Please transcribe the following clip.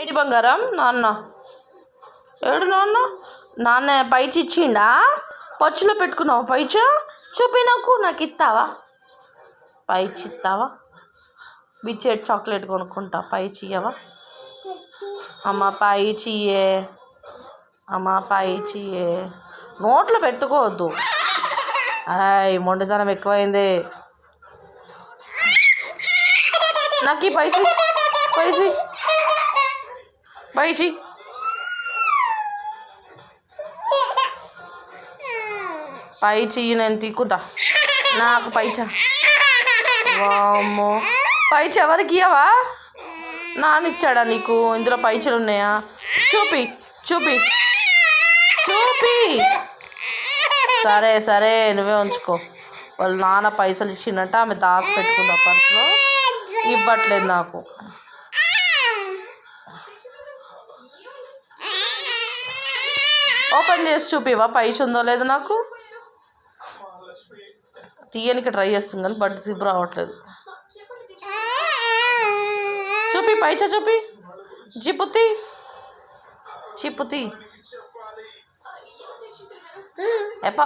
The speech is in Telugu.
ఏడి బంగారం? నాన్న. ఏడు నాన్న? నాన్న పైచి ఇచ్చిండా? పచ్చిలో పెట్టుకున్నావా పైచ? చూపి నాకు నాకు ఇస్తావా? పైచి ఇస్తావా? బిచ్చేట్ చాక్లెట్ కొనుక్కుంటా పైచి ఇయ్యవా? అమ్మ పైచి ఇయ్యే. అమ్మ పైచి ఇయ్యే. నోట్లో పెట్టుకోవద్దు. హాయ్ మొండితనం ఎక్కువైంది. నాకు ఈ పైసి పైసీ పైసి పై చెయ్యి నేను తీకుంటా నాకు పైచ వామ్మో. పైచ ఎవరికి ఇవ్వవా నానిచ్చాడా నీకు? ఇందులో పైచలు ఉన్నాయా? చూపి చూపి. చూపి. సరే సరే నువ్వే ఉంచుకో. వాళ్ళ నాన్న పైసలు ఇచ్చిండట ఆమె దాచి పెట్టుకుందా పర్సులో. ఇవ్వట్లేదు నాకు. ఓపెన్ చేసి చూపివా పైచి ఉందో లేదో నాకు? తీయనికి ట్రై చేస్తుంది కానీ బట్ జిప్ రావట్లేదు. చూపి పైచ చూపి. జిప్పుతి చిప్పుతి ఎప్ప